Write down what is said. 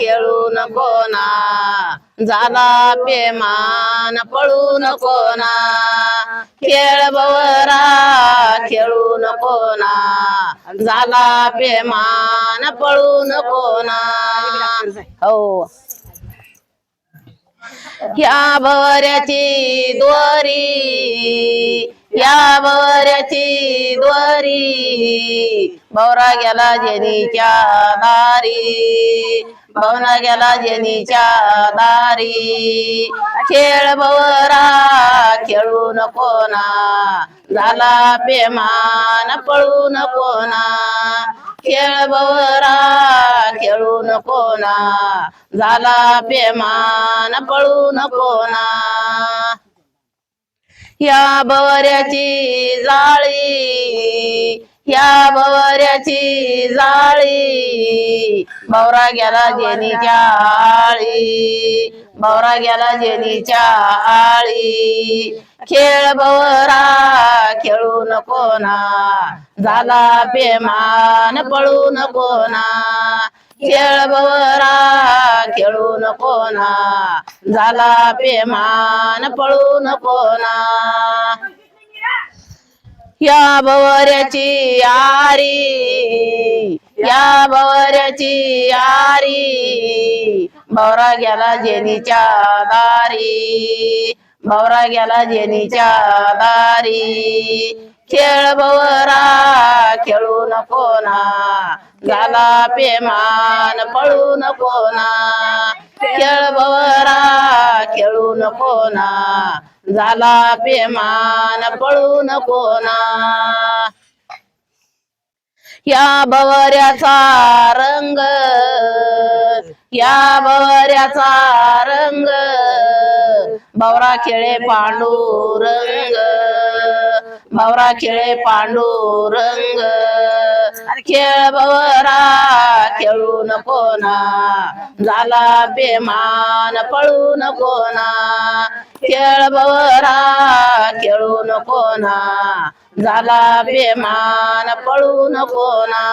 खेळू नको ना. झाला पेमान पळू नको ना. खेळ बवरा खेळू नको ना. झाला पेमान पळू नको ना. हो. ह्या बवऱ्याची दोरी या बऱ्याची द्वारी बवरा गेला जेनीच्या दारी भवना गेला जेनीच्या दारी खेळ बवरा खेळू नको ना झाला पेमान पळू नको ना. खेळ बवरा खेळू नको ना झाला पेमान पळू नको ना. या बवऱ्याची जाळी या बवऱ्याची जाळी. बवरा गेला जेनीच्या आळी बवरा गेला जेनीच्या आळी. खेळ बवरा खेळू नको ना. झाला पेमान पळू नको ना. खेळ बवरा खेळू नको ना. झाला बेमान पळू नको ना. या बवऱ्याची आरी या बवऱ्याची आरी बवरा गेला जेनीच्या दारी बवरा गेला जेनीच्या दारी. खेळ बवरा खेळू नको ना झाला पेमान पळू नको ना खेळ बवरा खेळू नको ना झाला पेमान पळू नको ना या बवऱ्याचा रंग या बवऱ्याचा रंग बवरा खेळे पांडुरंग बवरा खेळे पांडुरंग. खेळ बवरा खेळू नको ना. झाला बेमान पळू नको ना. खेळ बवरा खेळू नको ना. झाला बेमान पळू नको ना.